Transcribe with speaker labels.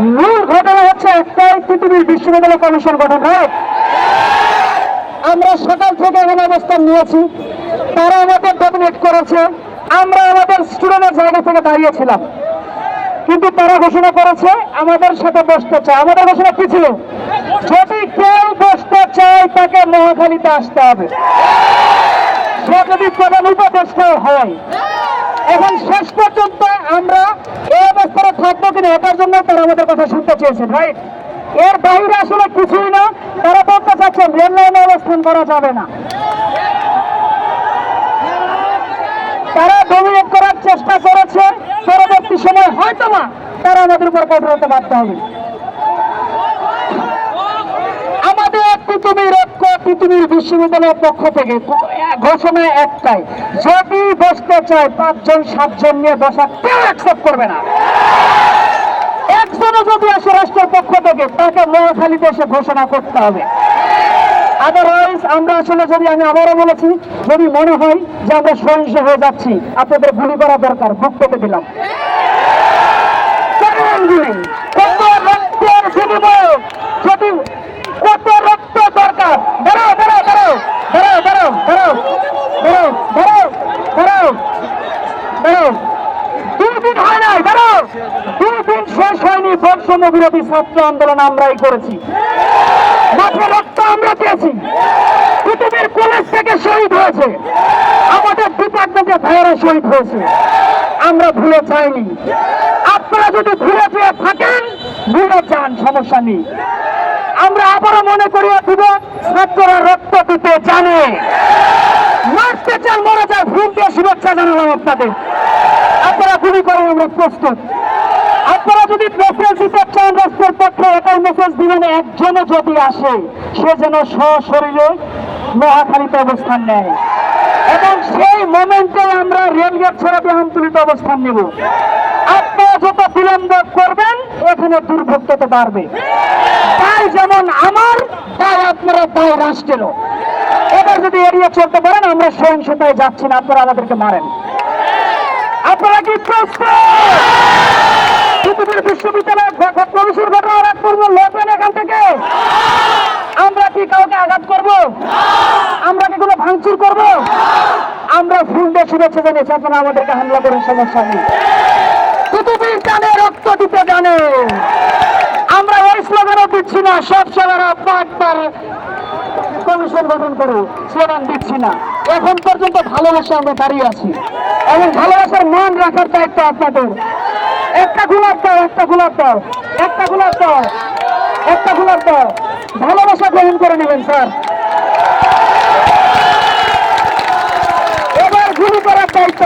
Speaker 1: মূল ঘটনা হচ্ছে একটাই পৃথিবীর বিশ্ববিদ্যালয় কমিশন গঠন right? আমরা সকাল থেকে এখানে অবস্থান নিয়েছি তারা আমাদের ডমিনেট করেছে আমরা আমাদের স্টুডেন্টের জায়গা থেকে দাঁড়িয়েছিলাম। কিন্তু তারা ঘোষণা করেছে আমাদের সাথে বসতে চায়। আমাদের ঘোষণা কি ছিল? যদি কেউ বসতে চায় তাকে মহাখালীতে আসতে হবে। সে যদি প্রধান উপদেষ্টাও হয়। এখন শেষ অবস্থায় এটার জন্য তারা আমাদের কথা শুনতে চেয়েছেন রাইট এর বাইরে আসলে কিছুই না, তারা বলতে চাচ্ছেন রেল লাইনে অবস্থান করা যাবে না। তারা ডমিনেট করার চেষ্টা করেছে, পরবর্তী সময় হয়তো না তারা আমাদের উপর কঠোর হতে বাধ্য হবে। আমাদের পৃথিবীর ঐক্য পৃথিবীর বিশ্ববিদ্যালয়ের পক্ষ থেকে ঘোষণা একটাই, যদি বসতে চায় পাঁচজন, সাতজন নিয়ে বসা কেউ অ্যাকসেপ্ট করবে না। যদি আসে রাষ্ট্রের পক্ষ থেকে তাকে মহাখালীতে এসে ঘোষণা করতে হবে। আদারওয়াইজ আমরা আসলে যদি আমি আবারও বলেছি, যদি মনে হয় যে আমরা সহিংস হয়ে যাচ্ছি, আপনাদের গুলি করা দরকার বুক পেতে দিলাম। যদি কত রক্ত দরকার? দাঁড়াও দাঁড়াও দাঁড়াও দাঁড়াও দাঁড়াও দাঁড়াও দাঁড়াও দাঁড়াও দাঁড়াও দাঁড়াও। দুই দিন নাই দাঁড়াও দুই দিন শেষ হয়নি বিরোধী ছাত্র আন্দোলন আমরাই করেছি। রক্ত আমরা পেয়েছি কলেজ থেকে শহীদ হয়েছে। আমাদের ডিপার্টমেন্টের ভাইয়েরা শহীদ হয়েছে। আমরা ভুলে যাইনি। আপনারা যদি ভুলে ফিরে থাকেন, ভুলে যান, সমস্যা নেই। আমরা আবারও মনে করিয়ে দিব ছাত্ররা রক্ত দিতে জানে। মারতে চান মরে যায় ফুল দিয়ে শুভেচ্ছা জানালাম আপনাদের। গুলি করেন আমরা প্রস্তুত। আপনারা যদি মেসেজ দিতে চান, রাষ্ট্রের পক্ষে এটাই মেসেজ দিবেন, একজনও যদি আসে, সে যেন সশরীরে মহাখালীতে অবস্থান নেয়। এবং সেই মোমেন্টে আমরা রেলগেট ছাড়া বিহামতুলিত অবস্থান নেব। আপনারা যত বিলম্ব করবেন, এখানে দুর্ভোগ তত বাড়বে। তাই যেমন আমার, তাই আপনারা তাই রাষ্ট্রেরও। এবার যদি এড়িয়ে চলতে পারেন, আমরা সহিংসতায় যাচ্ছি না, আপনারা আমাদেরকে মারেন। আপনারা কি প্রস্তুত পৃথিবীর বিশ্ববিদ্যালয় প্রবেশের ঘটনার এক পূর্ব লড়বেন এখান থেকে আমরা কি কাউকে আঘাত করব আমরা কি কোনো ভাঙচুর করব? আমরা ফুল দিয়ে শুভেচ্ছা জানিয়েছি আপনারা আমাদেরকে হামলা করার সমস্যা নেই রক্ত দিতে জানে। আমরা ওই স্লোগানও দিচ্ছি না, সব সেবারা পাট পারে কমিশন গঠন করে স্লোগান দিচ্ছি না। এখন পর্যন্ত ভালোবাসা আমরা দাঁড়িয়ে আছি। এবং ভালোবাসার মান রাখার দায়িত্ব আপনাদের। একটা গোলাপ দাও, একটা গোলাপ দাও, একটা গোলাপ দাও, একটা গোলাপ দাও। ভালোবাসা গ্রহণ করে নেবেন, স্যার।